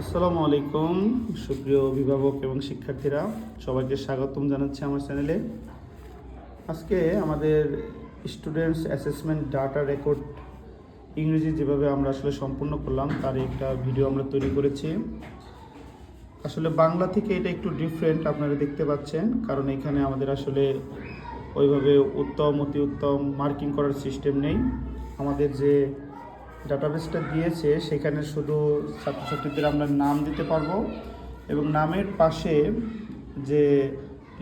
আসসালামু আলাইকুম, সুপ্রিয় অভিভাবক এবং শিক্ষার্থীরা, সবাইকে স্বাগতম জানাচ্ছি আমার চ্যানেলে। আজকে আমাদের স্টুডেন্টস অ্যাসেসমেন্ট ডাটা রেকর্ড ইংরেজি যেভাবে আমরা আসলে সম্পূর্ণ করলাম, তার একটা ভিডিও আমরা তৈরি করেছি। আসলে বাংলা থেকে এটা একটু ডিফারেন্ট আপনারা দেখতে পাচ্ছেন, কারণ এখানে আমাদের আসলে ওইভাবে উত্তম, অতি উত্তম মার্কিং করার সিস্টেম নেই। আমাদের যে ডাটাবেসটা দিয়েছে, সেখানে শুধু ছাত্রছাত্রীদের আমরা নাম দিতে পারব এবং নামের পাশে যে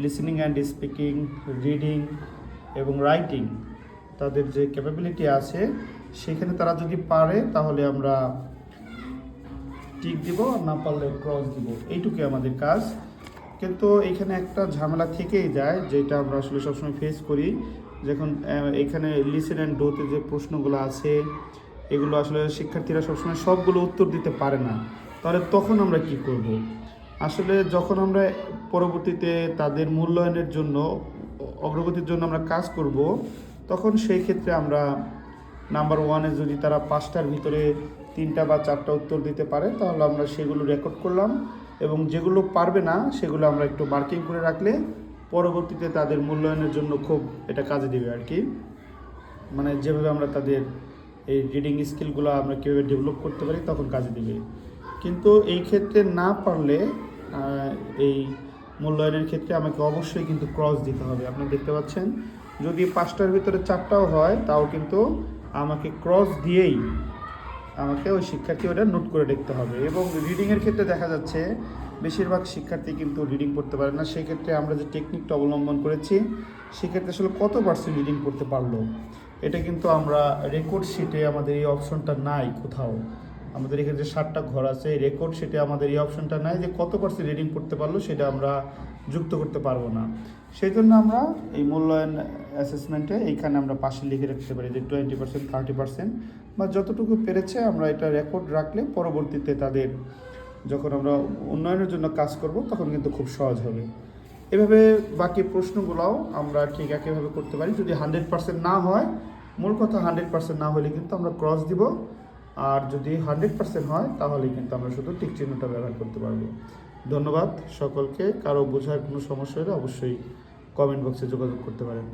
লিসনিং অ্যান্ড স্পিকিং রিডিং এবং রাইটিং তাদের যে ক্যাপাবিলিটি আছে, সেখানে তারা যদি পারে তাহলে আমরা টিক দিব আর না পারলে ক্রস দিব। এইটুকুই আমাদের কাজ। কিন্তু এখানে একটা ঝামেলা থেকেই যায়, যেটা আমরা আসলে সবসময় ফেস করি। যখন এখানে লিসেন অ্যান্ড ডোতে যে প্রশ্নগুলো আছে এগুলো আসলে শিক্ষার্থীরা সবসময় সবগুলো উত্তর দিতে পারে না। তাহলে তখন আমরা কি করব? আসলে যখন আমরা পরবর্তীতে তাদের মূল্যায়নের জন্য, অগ্রগতির জন্য আমরা কাজ করব, তখন সেই ক্ষেত্রে আমরা নাম্বার ওয়ানে যদি তারা পাঁচটার ভিতরে তিনটা বা চারটা উত্তর দিতে পারে, তাহলে আমরা সেগুলো রেকর্ড করলাম এবং যেগুলো পারবে না, সেগুলো আমরা একটু মার্কিং করে রাখলে পরবর্তীতে তাদের মূল্যায়নের জন্য খুব এটা কাজে দেবে আর কি। মানে যেভাবে আমরা তাদের এই রিডিং স্কিলগুলো আমরা কীভাবে ডেভেলপ করতে পারি তখন কাজে দিবে। কিন্তু এই ক্ষেত্রে না পারলে এই মূল্যায়নের ক্ষেত্রে আমাকে অবশ্যই কিন্তু ক্রস দিতে হবে। আপনারা দেখতে পাচ্ছেন, যদি পাঁচটার ভিতরে চারটাও হয়, তাও কিন্তু আমাকে ক্রস দিয়েই আমাকে ওই শিক্ষার্থী ওটা নোট করে দেখতে হবে। এবং রিডিংয়ের ক্ষেত্রে দেখা যাচ্ছে, বেশিরভাগ শিক্ষার্থী কিন্তু রিডিং পড়তে পারে না। সেক্ষেত্রে আমরা যে টেকনিকটা অবলম্বন করেছি, সেক্ষেত্রে আসলে কত পার্সেন্ট রিডিং পড়তে পারল? এটা কিন্তু আমরা রেকর্ড শিটে আমাদের এই অপশনটা নাই কোথাও। আমাদের এখানে যে সাতটা ঘর আছে রেকর্ড শিটে আমাদের এই অপশনটা নাই যে কত পার্সেন্ট রিডিং করতে পারল সেটা আমরা যুক্ত করতে পারব না। সেই জন্য আমরা এই মূল্যায়ন অ্যাসেসমেন্টে এইখানে আমরা পাশে লিখে রাখতে পারি যে টোয়েন্টি পার্সেন্ট থার্টি পার্সেন্ট বা যতটুকু পেরেছে আমরা এটা রেকর্ড রাখলে পরবর্তীতে তাদের যখন আমরা উন্নয়নের জন্য কাজ করব, তখন কিন্তু খুব সহজ হবে। এভাবে বাকি প্রশ্নগুলোও আমরা ঠিক একইভাবে করতে পারি। যদি হান্ড্রেড পার্সেন্ট না হয়, মূল কথা হান্ড্রেড পার্সেন্ট না হলে কিন্তু আমরা ক্রস দিব। আর যদি হান্ড্রেড পার্সেন্ট হয়, তাহলে কিন্তু আমরা শুধু টিক চিহ্নটা ব্যবহার করতে পারব। ধন্যবাদ সকলকে। কারও বোঝার কোনো সমস্যা হলে অবশ্যই কমেন্ট বক্সে যোগাযোগ করতে পারেন।